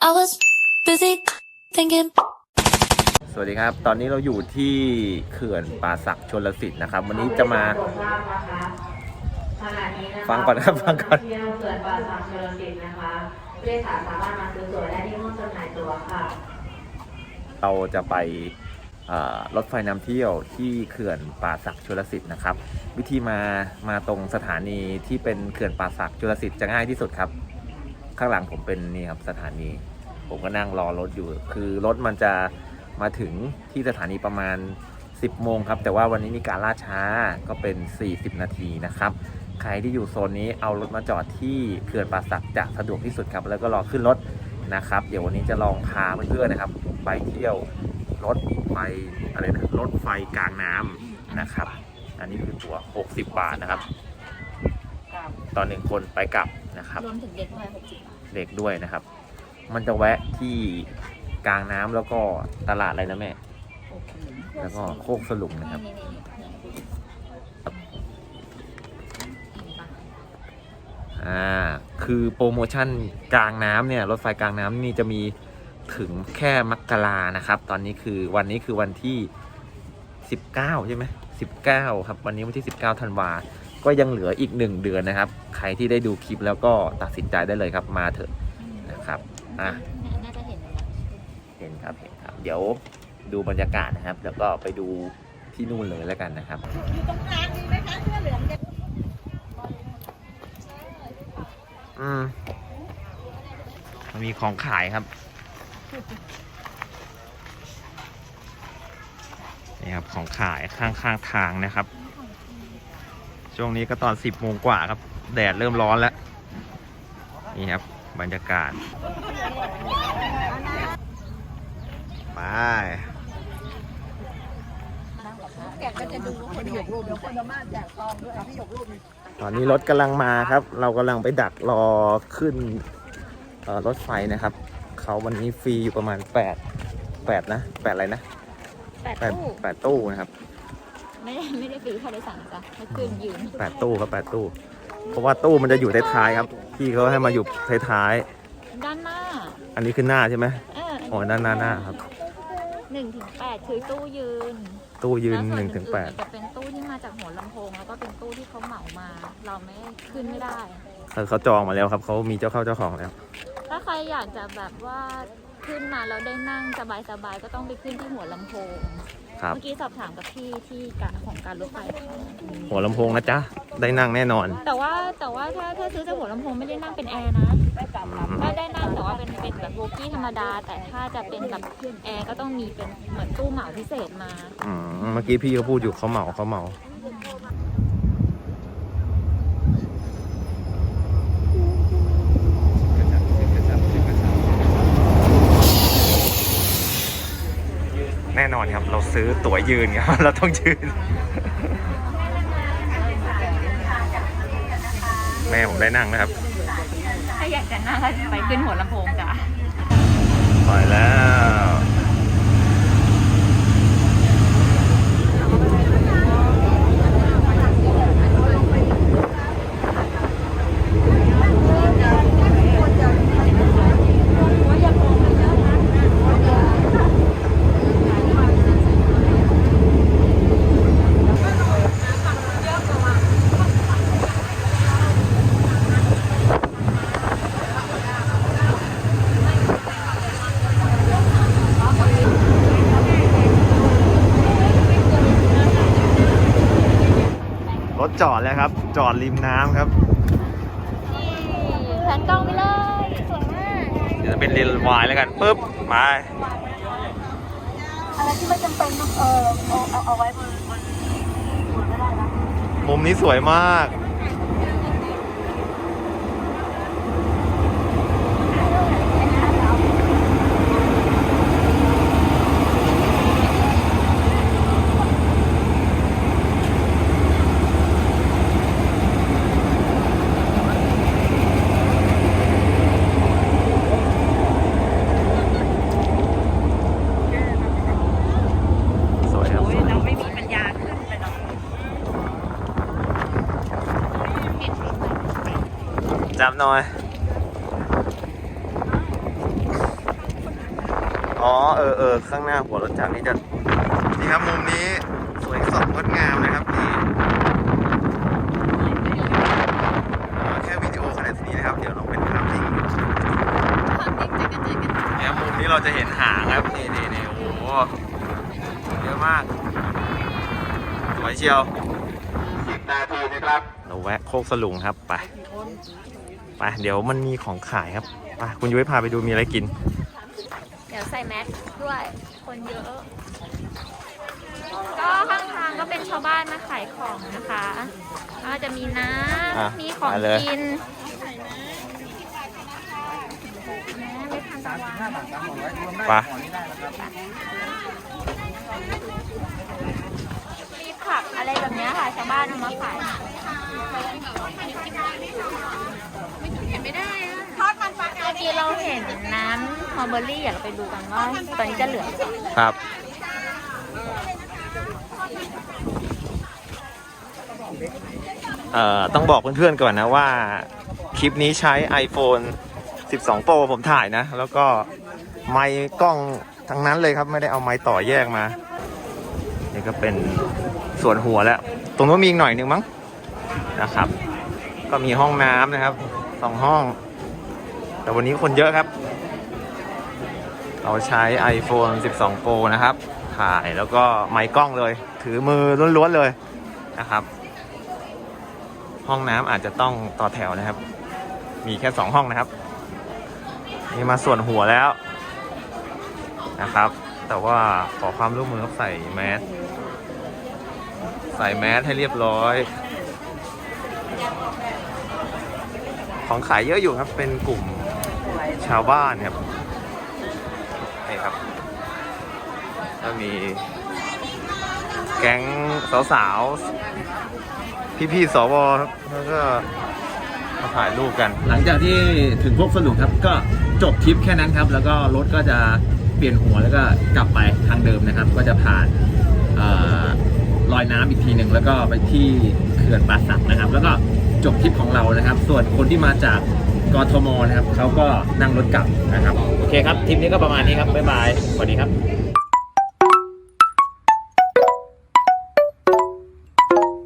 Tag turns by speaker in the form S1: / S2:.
S1: I was busy thinking.
S2: สวัสดีครับ ตอนนี้เราอยู่ที่เขื่อนป่าสักชนลสิทธิ์นะครับ วันนี้จะมา ฟังก่อนนะครับฟังก่อน
S3: เที่ยวเขื่อนป่าสักชลสิทธิ์นะคะผู้โดยสารสามารถมาซื้อตั๋วได้ที่ห้องจำหน่ายตั๋วค่ะ
S2: เราจะไปเอ่อรถไฟนำเที่ยวที่เขื่อนป่าสักชลสิทธิ์นะครับ วิธีมามาตรงสถานีที่เป็นเขื่อนป่าสักชลสิทธิ์จะง่ายที่สุดครับ ข้างหลังผมเป็นนี่ครับสถานี ผมก็นั่งรอรถอยู่ คือรถมันจะมาถึงที่สถานีประมาณ 10 โมงครับ แต่ว่าวันนี้มีการล่าช้าก็เป็น 40 นาทีนะครับ ใครที่อยู่โซนนี้เอารถมาจอดที่เขื่อนป่าสักจะสะดวกที่สุดครับ แล้วก็รอขึ้นรถนะครับ เดี๋ยววันนี้จะลองพาเพื่อนๆนะครับ ไปเที่ยวรถไฟอะไรนะรถไฟกลางน้ำนะครับ อันนี้คือตั๋ว 60 บาทนะครับ ตอนหนึ่งคนไปกลับนะครับ
S4: รวมถึงเด็กด้วยหกสิบบาท
S2: เด็กด้วยนะครับ มันจะแวะที่กลางน้ำแล้วก็ตลาดอะไรนะแม่
S4: โอเค
S2: แล้วก็โคกสลุงนะครับ
S4: นี่นี่นี่นี่ดูดิเห็นปะ
S2: อ่าคือโปรโมชั่นกลางน้ำเนี่ยรถไฟกลางน้ำนี่จะมีถึงแค่มกรานะครับ ตอนนี้คือวันนี้คือวันที่ 19 ใช่ไหม19 ครับ วันนี้วันที่ 19ธันวา ก็ยังเหลืออีก 1 เดือนนะครับ ใครที่ได้ดูคลิปแล้วก็ตัดสินใจได้เลยครับมาเถอะนะครับอะ
S4: น่าจะเห็นแล้ว
S2: เห็นครับเห็นครับ เดี๋ยวดูบรรยากาศนะครับ แล้วก็ไปดูที่นู่นเลยแล้วกันนะครับอืมมันมีของขายครับนี่ครับของขายข้างๆทางนะครับ ช่วงนี้ก็ตอนสิบโมงกว่าครับ แดดเริ่มร้อนแล้ว นี่ครับ บรรยากาศ ไปตอนนี้รถกำลังมาครับ เรากำลังไปดักรอขึ้นรถไฟนะครับ เขาวันนี้ฟรีอยู่ประมาณ8 8นะ8อะไรนะ
S4: แปดตู้
S2: แปดตู้นะครับ
S4: ไม่ได้ไม่ได้ฟรีค่าโดยสารนะจ้ะให้ขึ้นยืน
S2: แปดตู้ครับแปดตู้ เพราะว่าตู้มันจะอยู่ท้ายๆครับ พี่เขาให้มาอยู่ท้าย
S4: ด้านหน้า
S2: ๆอันนี้คือหน้าใช่ไหม
S4: เออ
S2: โอ้ด้านหน้าหน้าครับ
S4: หนึ่งถึงแปดคือตู้ยืน
S2: ตู้ยืน
S4: แล้วส่ว
S2: หนึ่งถึงแปด
S4: อื่นๆจะเป็นตู้ที่มาจากหัวลำโพง แล้วก็เป็นตู้ที่เขาเหมามา เราไม่ขึ้นไม่ได้
S2: เขาเขาจองมาแล้วครับเขามีเจ้าเข้าเจ้าของแล้ว
S4: ถ้าใครอยากจะแบบว่าขึ้นมาแล้วได้นั่งสบายๆก็ต้องไปขึ้นที่หัวลำโพง
S2: ครับ
S4: เมื่อกี้สอบถามกับพี่ที่กะของการรถไฟเขา
S2: หัวลำโพงนะจ๊ะ ได้นั่งแน่นอน
S4: แต่ว่าแต่ว่าถ้าถ้าซื้อจากหัวลำโพงไม่ได้นั่งเป็นแอร์นะ
S2: อืม
S4: ได้ได้นั่งแต่ว่าเป็นเป็นแบบโบกี้ธรรมดา แต่ถ้าจะเป็นแบบแอร์ก็ต้องมีเป็นเหมือนตู้เหมาพิเศษมา
S2: อืมเมื่อกี้พี่เขาพูดอยู่เขาเหมาเขาเหมา แน่นอนครับ เราซื้อตั๋วยืนครับ เราต้องยืน แม่ผมได้นั่งนะครับ
S4: ถ้าอยากจะนั่งก็ไปขึ้นหัวลำโพงจ้ะ
S2: ไปแล้ว จอดแล้วครับ จอดริมน้ำครับ
S4: นี่แผนกล้องไปเลยสวยมาก
S2: เดี๋ยวจะเป็นเลนวายแล้วกันปุ๊บมา
S4: อะไรที่ไม่จำเป็นต้องเออเอาเอาเอาไว้บนบนบนก็ได้นะ
S2: มุมนี้สวยมาก สวยครับสวย
S3: เราไม่มีปัญญาขึ้นไปหรอก
S2: จับหน่อย อ๋อ เออเออข้างหน้าหัวรถจักรนี่จะ นี่ครับมุมนี้สวยสดงดงามนะครับนี่เอ่อแค่วิดีโอขนาดนี้นะครับ เดี๋ยวลองเป็นภาพนิ่งเนี่ยมุมนี้เราจะเห็นหางครับ นี่นี่นี่โอ้โหเยอะมาก สวยเชียวสิบนาทีนะครับ เราแวะโคกสลุงครับไป ไปเดี๋ยวมันมีของขายครับไปคุณยุ้ยพาไปดูมีอะไรกิน
S4: เดี๋ยวใส่แมสด้วย คนเยอะ ก็ข้างทางก็เป็นชาวบ้านมาขายของนะคะก็จะมีน้
S2: อะำ
S4: มีของ
S2: มาเลย
S4: กินนะไม่ทานตะวัน
S2: ไป
S4: มีผักอะไรแบบเนี้ยค่ะชาวบ้านเอามาขาย เมื่อกี้เราเห็นน้ำฮอร์เบอรี่อยากไปดูกันว่าตอนนี้จะเหลือหรือเปล่า
S2: ครับ เอ่อ ต้องบอกเพื่อนๆก่อนนะว่า คลิปนี้ใช้ iPhone 12 Pro ผมถ่ายนะ แล้วก็ไมค์กล้องทั้งนั้นเลยครับ ไม่ได้เอาไมค์ต่อแยกมา นี่ก็เป็นส่วนหัวแล้ว ตรงนู้นมีอีกหน่อยหนึ่งมั้งนะครับ ก็มีห้องน้ำนะครับสองห้อง แต่วันนี้คนเยอะครับ เราใช้ iPhone 12 Pro นะครับ ถ่ายแล้วก็ไมค์กล้องเลย ถือมือล้วนๆเลยนะครับ ห้องน้ำอาจจะต้องต่อแถวนะครับ มีแค่ 2 ห้องนะครับ นี่มาส่วนหัวแล้วนะครับ แต่ว่าขอความร่วมมือครับใส่แมสใส่แมสให้เรียบร้อยของขายเยอะอยู่ครับ เป็นกลุ่ม ชาวบ้านครับนี่ครับก็มี แก๊งสาวๆ พี่ๆสวครับแล้วก็มาถ่ายรูปกัน หลังจากที่ถึงพวกสนุกครับก็จบทริปแค่นั้นครับ แล้วก็รถก็จะเปลี่ยนหัวแล้วก็กลับไปทางเดิมนะครับ ก็จะผ่านออลอยน้ำอีกทีหนึ่งแล้วก็ไปที่เขื่อนป่าสักนะครับ แล้วก็จบทริปของเรานะครับ ส่วนคนที่มาจาก กทมนะครับเขาก็นั่งรถกลับนะครับ โอเคครับทริปนี้ก็ประมาณนี้ครับบ๊ายบายสวัสดีครับ